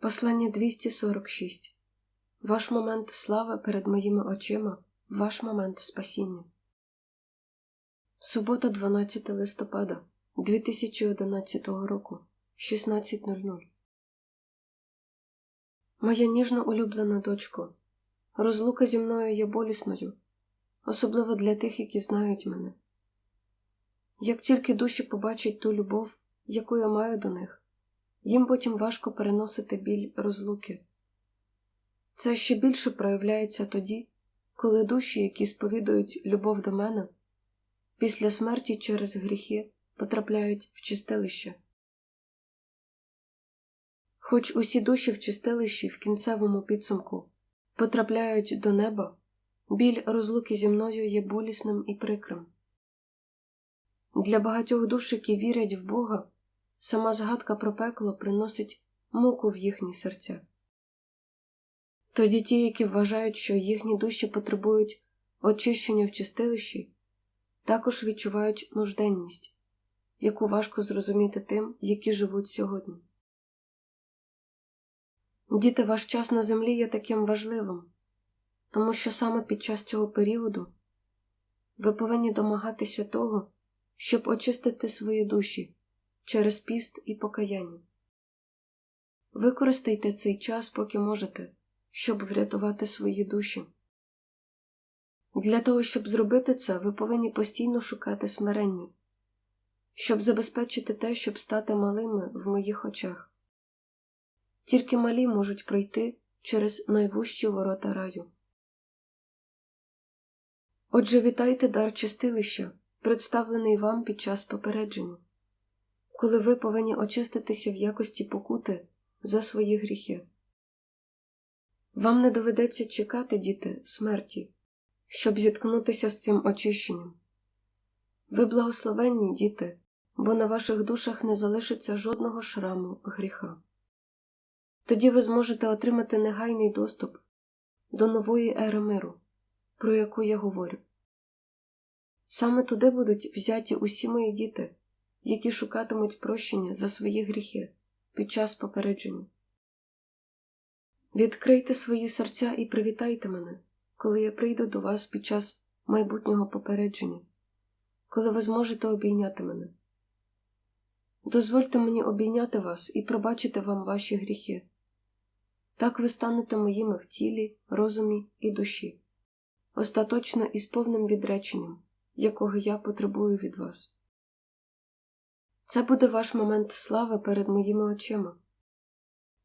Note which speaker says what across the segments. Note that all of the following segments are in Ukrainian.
Speaker 1: Послання 246 Ваш момент слави перед моїми очима, ваш момент спасіння. Субота, 12 листопада 2011 року, 16.00 Моя ніжно улюблена дочко, розлука зі мною є болісною, особливо для тих, які знають мене. Як тільки душі побачать ту любов, яку я маю до них, їм потім важко переносити біль розлуки. Це ще більше проявляється тоді, коли душі, які сповідують любов до мене, після смерті через гріхи потрапляють в чистилище. Хоч усі душі в чистилищі в кінцевому підсумку потрапляють до неба, біль розлуки зі мною є болісним і прикрим. Для багатьох душ, які вірять в Бога, сама згадка про пекло приносить муку в їхні серця. Тоді ті, які вважають, що їхні душі потребують очищення в чистилищі, також відчувають нужденність, яку важко зрозуміти тим, які живуть сьогодні. Діти, ваш час на землі є таким важливим, тому що саме під час цього періоду ви повинні домагатися того, щоб очистити свої душі через піст і покаяння. Використайте цей час, поки можете, щоб врятувати свої душі. Для того, щоб зробити це, ви повинні постійно шукати смирення, щоб забезпечити те, щоб стати малими в моїх очах. Тільки малі можуть пройти через найвужчі ворота раю. Отже, вітайте дар чистилища, представлений вам під час попередження, коли ви повинні очиститися в якості покути за свої гріхи. Вам не доведеться чекати, діти, смерті, щоб зіткнутися з цим очищенням. Ви благословенні, діти, бо на ваших душах не залишиться жодного шраму гріха. Тоді ви зможете отримати негайний доступ до нової ери миру, про яку я говорю. Саме туди будуть взяті усі мої діти, які шукатимуть прощення за свої гріхи під час попередження. Відкрийте свої серця і привітайте мене, коли я прийду до вас під час майбутнього попередження, коли ви зможете обійняти мене. Дозвольте мені обійняти вас і пробачити вам ваші гріхи. Так ви станете моїми в тілі, розумі і душі, остаточно і з повним відреченням, якого я потребую від вас. Це буде ваш момент слави перед моїми очима.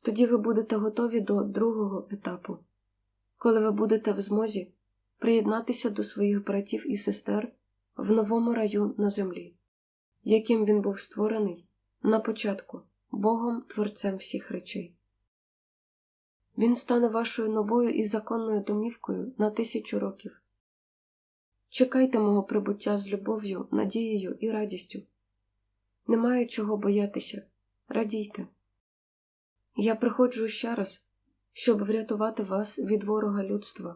Speaker 1: Тоді ви будете готові до другого етапу, коли ви будете в змозі приєднатися до своїх братів і сестер в новому раю на землі, яким він був створений на початку Богом Творцем всіх речей. Він стане вашою новою і законною домівкою на тисячу років. Чекайте мого прибуття з любов'ю, надією і радістю. Немає чого боятися, радійте. Я приходжу ще раз, щоб врятувати вас від ворога людства.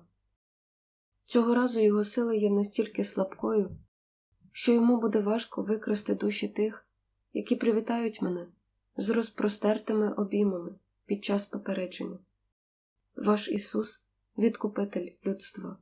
Speaker 1: Цього разу його сила є настільки слабкою, що йому буде важко викрасти душі тих, які привітають мене з розпростертими обіймами під час попередження. Ваш Ісус, відкупитель людства.